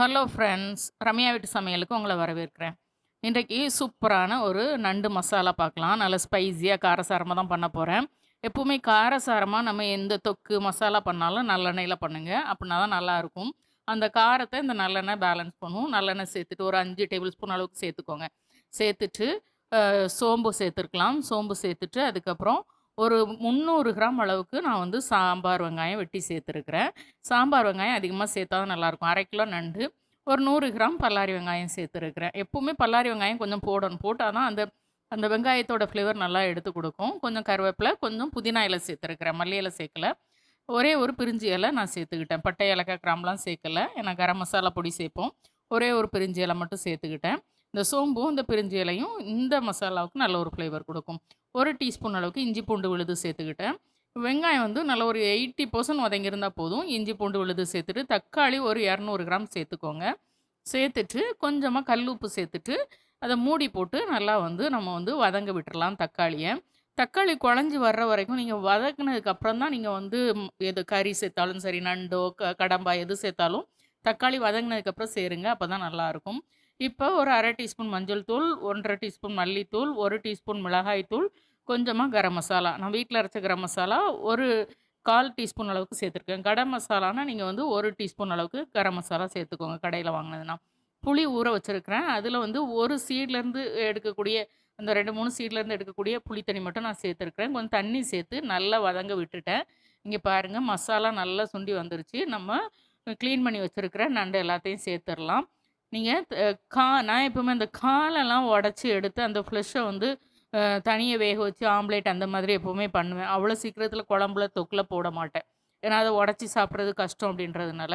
Hello friends Ramya வீட்டு சமையலுக்கு உங்களை வரவேற்கிறேன். இன்றைக்கு சூப்பரான ஒரு நண்டு மசாலா பார்க்கலாம். நல்ல ஸ்பைஸியாக காரசாரமாக தான் பண்ண போகிறேன் எப்போவுமே காரசாரமாக நம்ம எந்த தொக்கு மசாலா பண்ணாலும் நல்லெண்ணெயில் பண்ணுங்கள் அப்படின்னா தான் நல்லாயிருக்கும் அந்த காரத்தை இந்த நல்லெண்ணெய் பேலன்ஸ் பண்ணுவோம் நல்லெண்ணெய் சேர்த்துட்டு ஒரு அஞ்சு டேபிள் ஸ்பூன் அளவுக்கு சேர்த்துக்கோங்க. சேர்த்துட்டு சோம்பு சேர்த்துருக்கலாம். சோம்பு சேர்த்துட்டு அதுக்கப்புறம் ஒரு முந்நூறு கிராம் அளவுக்கு நான் வந்து சாம்பார் வெங்காயம் வெட்டி சேர்த்துருக்குறேன். சாம்பார் வெங்காயம் அதிகமாக சேர்த்தா தான் நல்லாயிருக்கும். அரை கிலோ நண்டு ஒரு நூறு கிராம் பல்லாரி வெங்காயம் சேர்த்துருக்குறேன். எப்போவுமே பல்லாரி வெங்காயம் கொஞ்சம் போடணும். போட்டால் தான் அந்த அந்த வெங்காயத்தோட ஃப்ளேவர் நல்லா எடுத்து கொடுக்கும். கொஞ்சம் கருவேப்பிலை கொஞ்சம் புதினா இலை சேர்த்துருக்குறேன். மல்லி இலை சேர்க்கல. ஒரே ஒரு பிரிஞ்சி இலை நான் சேர்த்துக்கிட்டேன். பட்டை ஏலக்காய் கிராம்லாம் சேர்க்கல. ஏன்னா கரம் மசாலா பொடி சேர்ப்போம். ஒரே ஒரு பிரிஞ்சி இலை மட்டும் சேர்த்துக்கிட்டேன். இந்த சோம்பும் இந்த பிரிஞ்சி இலையும் இந்த மசாலாவுக்கு நல்ல ஒரு ஃப்ளேவர் கொடுக்கும். ஒரு டீஸ்பூன் அளவுக்கு இஞ்சி பூண்டு விழுது சேர்த்துக்கிட்டேன். வெங்காயம் வந்து நல்ல ஒரு எயிட்டி பர்சன்ட் வதங்கியிருந்தால் போதும். இஞ்சி பூண்டு விழுது சேர்த்துட்டு தக்காளி ஒரு இரநூறு கிராம் சேர்த்துக்கோங்க. சேர்த்துட்டு கொஞ்சமாக கல் உப்பு சேர்த்துட்டு அதை மூடி போட்டு நல்லா வந்து நம்ம வந்து வதங்க விட்டுறலாம் தக்காளியை. தக்காளி குழஞ்சி வர்ற வரைக்கும் நீங்கள் வதக்குனதுக்கப்புறம் தான் நீங்கள் வந்து எது கறி சேர்த்தாலும் சரி நண்டோ க கடம்பா எது சேர்த்தாலும் தக்காளி வதங்கினதுக்கப்புறம் சேருங்க. அப்போ தான் நல்லாயிருக்கும் இப்போ ஒரு அரை டீஸ்பூன் மஞ்சள் தூள் ஒன்றரை டீஸ்பூன் மல்லித்தூள் ஒரு டீஸ்பூன் மிளகாய் தூள் கொஞ்சமாக கரம் மசாலா. நான் வீட்டில் அரைச்ச கரம் மசாலா ஒரு கால் டீஸ்பூன் அளவுக்கு சேர்த்துருக்கேன். கடம் மசாலானா நீங்கள் வந்து ஒரு டீஸ்பூன் அளவுக்கு கரம் மசாலா சேர்த்துக்கோங்க கடையில் வாங்கினதுனா புளி ஊற வச்சுருக்கிறேன். அதில் வந்து ஒரு சீட்லேருந்து எடுக்கக்கூடிய அந்த ரெண்டு மூணு சீட்லேருந்து எடுக்கக்கூடிய புளி தண்ணி மட்டும் நான் சேர்த்துருக்கிறேன். கொஞ்சம் தண்ணி சேர்த்து நல்லா வதங்க விட்டுட்டேன். இங்கே பாருங்கள் மசாலா நல்லா சுண்டி வந்துருச்சு. நம்ம க்ளீன் பண்ணி வச்சுருக்கிற நண்டு எல்லாத்தையும் சேர்த்துடலாம் நீங்கள் கா நான் எப்பவுமே அந்த காலெல்லாம் உடச்சி எடுத்து அந்த ஃப்ளஷை வந்து தனியாக வேக வச்சு ஆம்லேட் அந்த மாதிரி எப்போவுமே பண்ணுவேன். அவ்வளோ சீக்கிரத்தில் குழம்புல தொக்கில் போட மாட்டேன். ஏன்னா அதை உடச்சி சாப்பிட்றது கஷ்டம் அப்படின்றதுனால.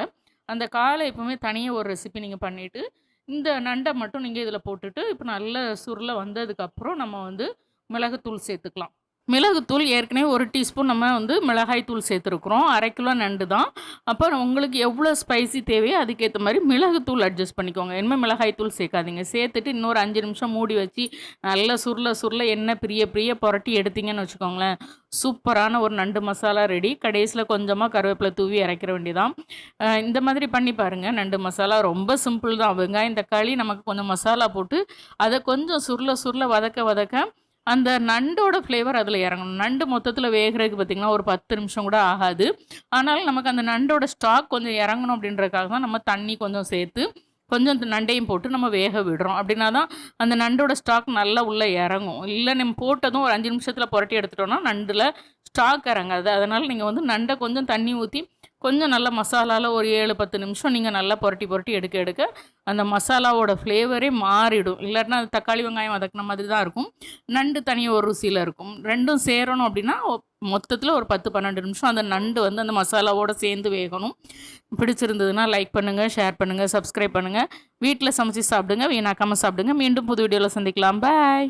அந்த காலை எப்போவுமே தனியாக ஒரு ரெசிபி நீங்கள் பண்ணிவிட்டு இந்த நண்டை மட்டும் நீங்கள் இதில் போட்டுட்டு இப்போ நல்ல சுருளை வந்ததுக்கப்புறம் நம்ம வந்து மிளகுத்தூள் சேர்த்துக்கலாம். மிளகுத்தூள் ஏற்கனவே ஒரு டீஸ்பூன் நம்ம வந்து மிளகாய் தூள் சேர்த்துருக்குறோம். அரை கிலோ நண்டு தான். அப்போ உங்களுக்கு எவ்வளோ ஸ்பைசி தேவையோ அதுக்கேற்ற மாதிரி மிளகுத்தூள் அட்ஜஸ்ட் பண்ணிக்கோங்க. இனிமேல் மிளகாய் தூள் சேர்க்காதீங்க. சேர்த்துட்டு இன்னொரு அஞ்சு நிமிஷம் மூடி வச்சு நல்லா சுருள சுருள எண்ணெய் பிரிய பிரிய புரட்டி எடுத்தீங்கன்னு வச்சுக்கோங்களேன். சூப்பரான ஒரு நண்டு மசாலா ரெடி கடைசியில் கொஞ்சமாக கருவேப்பிலை தூவி இறக்கிற வேண்டியதான் இந்த மாதிரி பண்ணி பாருங்கள் நண்டு மசாலா ரொம்ப சிம்பிள் தான். வெங்காயம் தக்காளி நமக்கு கொஞ்சம் மசாலா போட்டு அதை கொஞ்சம் சுருள சுருள வதக்க வதக்க அந்த நண்டோட ஃப்ளேவர் அதில் இறங்கணும். நண்டு மொத்தத்தில் வேகிறதுக்கு பார்த்திங்கன்னா ஒரு பத்து நிமிஷம் கூட ஆகாது. ஆனாலும் நமக்கு அந்த நண்டோட ஸ்டாக் கொஞ்சம் இறங்கணும் அப்படின்றதுக்காக தான் நம்ம தண்ணி கொஞ்சம் சேர்த்து கொஞ்சம் இந்த நண்டையும் போட்டு நம்ம வேக விடுறோம். அப்படின்னா தான் அந்த நண்டோட ஸ்டாக் நல்லா உள்ளே இறங்கும். இல்லை நம்ம போட்டதும் ஒரு அஞ்சு நிமிஷத்தில் புரட்டி எடுத்துட்டோம்னா நண்டில் ஸ்டாக் இறங்காது. அதனால் நீங்கள் வந்து நண்டை கொஞ்சம் தண்ணி ஊற்றி கொஞ்சம் நல்ல மசாலாவில் ஒரு ஏழு பத்து நிமிஷம் நீங்கள் நல்லா புரட்டி புரட்டி எடுக்க எடுக்க அந்த மசாலாவோட ஃப்ளேவரே மாறிடும். இல்லாட்டினா அது தக்காளி வெங்காயம் வதக்கின மாதிரி தான் இருக்கும். நண்டு தனியாக ஒரு ருசியில் இருக்கும். ரெண்டும் சேரணும் அப்படின்னா மொத்தத்தில் ஒரு பத்து பன்னெண்டு நிமிஷம் அந்த நண்டு வந்து அந்த மசாலாவோடு சேர்ந்து வேகணும். பிடிச்சிருந்ததுன்னா லைக் பண்ணுங்கள் ஷேர் பண்ணுங்கள் சப்ஸ்கிரைப் பண்ணுங்கள் வீட்டில் சமைச்சு சாப்பிடுங்க வீணாக்காமல் சாப்பிடுங்க. மீண்டும் புது வீடியோவில் சந்திக்கலாம். பாய்